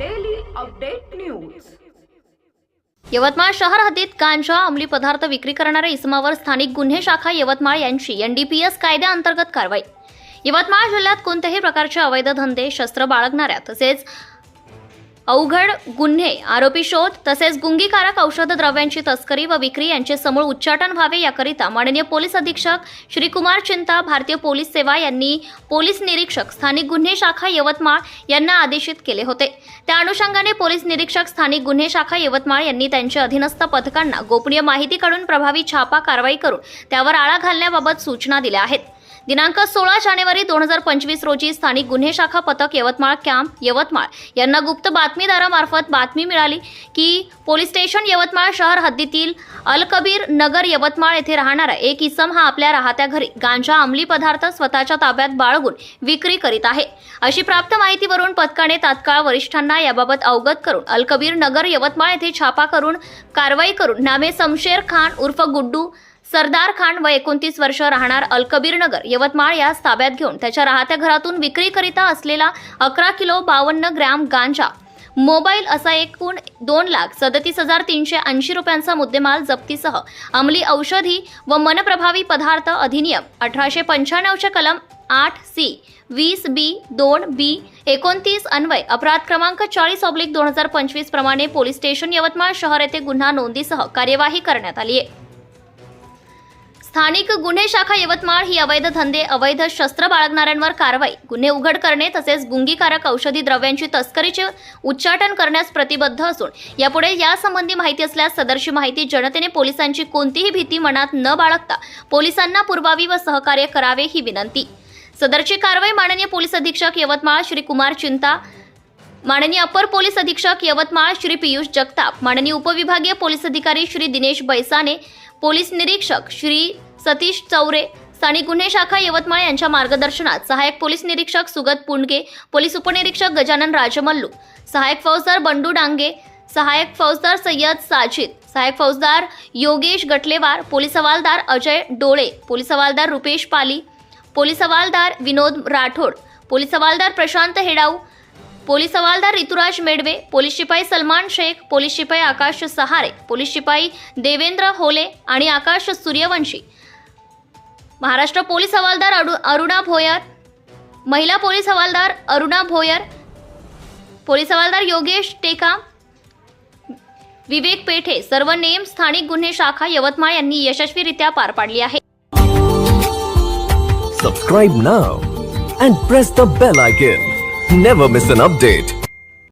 Update news Yavatmal शहर हद्दीत गांजा अंमली पदार्थ विक्री करणाऱ्या इसमावर स्थानिक गुन्हे शाखा यवतमाळ यांची एनडीपीएस कायद्याअंतर्गत कारवाई. यवतमाळ जिल्ह्यात कोणत्याही प्रकारचे अवैध धंदे शस्त्र बाळगणाऱ्या तसेच अवघड गुन्हे आरोपी शोध तसेच गुंगीकारक औषध द्रव्यांची तस्करी व विक्री यांचे समूळ उच्चाटन व्हावे याकरिता माननीय पोलीस अधीक्षक श्रीकुमार चिंता भारतीय पोलीस सेवा यांनी पोलीस निरीक्षक स्थानिक गुन्हे शाखा यवतमाळ यांना आदेशित केले होते. त्या अनुषंगाने पोलीस निरीक्षक स्थानिक गुन्हे शाखा यवतमाळ यांनी त्यांच्या अधीनस्थ पथकांना गोपनीय माहिती काढून प्रभावी छापा कारवाई करून त्यावर आळा घालण्याबाबत सूचना दिल्या आहेत. दिनांक सोळा जानेवारी दोन हजार पंचवीस रोजी स्थानिक गुन्हे शाखा पथक यवतमाळ कॅम्प यवतमाळ यांना गुप्त बातमीदारामार्फत बातमी मिळाली की पोलीस स्टेशन यवतमाळ शहर हद्दीतील अलकबीर नगर यवतमाळ येथे राहणारा एक इसम हा आपल्या राहत्या घरी गांजा अंमली पदार्थ स्वतःच्या ताब्यात बाळगून विक्री करीत आहे. अशी प्राप्त माहितीवरून पथकाने तात्काळ वरिष्ठांना याबाबत अवगत करून अलकबीर नगर यवतमाळ येथे छापा करून कारवाई करून नामे समशेर खान उर्फ गुड्डू सरदार खान व एकोणतीस वर्ष राहणार अलकबीर नगर यवतमाळ यास ताब्यात घेऊन त्याच्या राहत्या घरातून विक्रीकरिता असलेला अकरा किलो बावन्न ग्रॅम गांजा. मोबाईल असा एकूण दोन लाख सदतीस हजार तीनशे ऐंशी रुपयांचा मुद्देमाल जप्तीसह अंमली औषधी व मनप्रभावी पदार्थ अधिनियम अठराशे पंच्याण्णवचे कलम आठ सी वीस बी दोन बी एकोणतीस अन्वय अपराध क्रमांक चाळीस ऑब्लिक दोन हजार पंचवीस प्रमाणे पोलीस स्टेशन यवतमाळ शहर येथे गुन्हा नोंदीसह कार्यवाही करण्यात आली आहे. स्थानिक गुन्हे शाखा यवतमाळ ही अवैध धंदे अवैध शस्त्र बाळगणाऱ्यांवर कारवाई. गुन्हे उघड करणे तसेच गुंगीकारक औषधी द्रव्यांची तस्करीचे उच्चाटन करण्यास प्रतिबद्ध असून यापुढे यासंबंधी माहिती असल्यास सदरची माहिती जनतेने पोलिसांची कोणतीही भीती मनात न बाळगता पोलिसांना पुरवावी व सहकार्य करावे ही विनंती. सदरची कारवाई माननीय पोलीस अधीक्षक यवतमाळ श्री कुमार चिंता माननीय अपर पोलीस अधीक्षक यवतमाळ श्री पियुष जगताप माननीय उपविभागीय पोलीस अधिकारी श्री दिनेश बैसाने पोलीस निरीक्षक श्री सतीश चौरे स्थानिक गुन्हे शाखा यवतमाळ यांच्या मार्गदर्शनात सहाय्यक पोलीस निरीक्षक सुगत पुंडगे पोलीस उपनिरीक्षक गजानन राजमल्लू सहाय्यक फौजदार बंडू डांगे सहाय्यक फौजदार सय्यद साजिद सहाय्यक फौजदार योगेश गटलेवार पोलीस हवालदार अजय डोळे पोलीस हवालदार रुपेश पाली पोलीस हवालदार विनोद राठोड पोलीस हवालदार प्रशांत हेडाऊ पोलीस हवालदार ऋतुराज मेडवे पोलीस शिपाई सलमान शेख पोलीस शिपाई आकाश सहारे पोलीस शिपाई देवेंद्र होले आणि आकाश सूर्यवंशी. महाराष्ट्र पोलीस हवालदार अरु अरुणा भोयर. महिला पोलीस हवालदार अरुणा भोयर. पोलीस हवालदार योगेश टेका. विवेक पेठे सर्व नेम स्थानिक गुन्हे शाखा यवतमाळ यांनी यशस्वीरित्या पार पाडली आहे. Subscribe now and press the bell icon never miss an update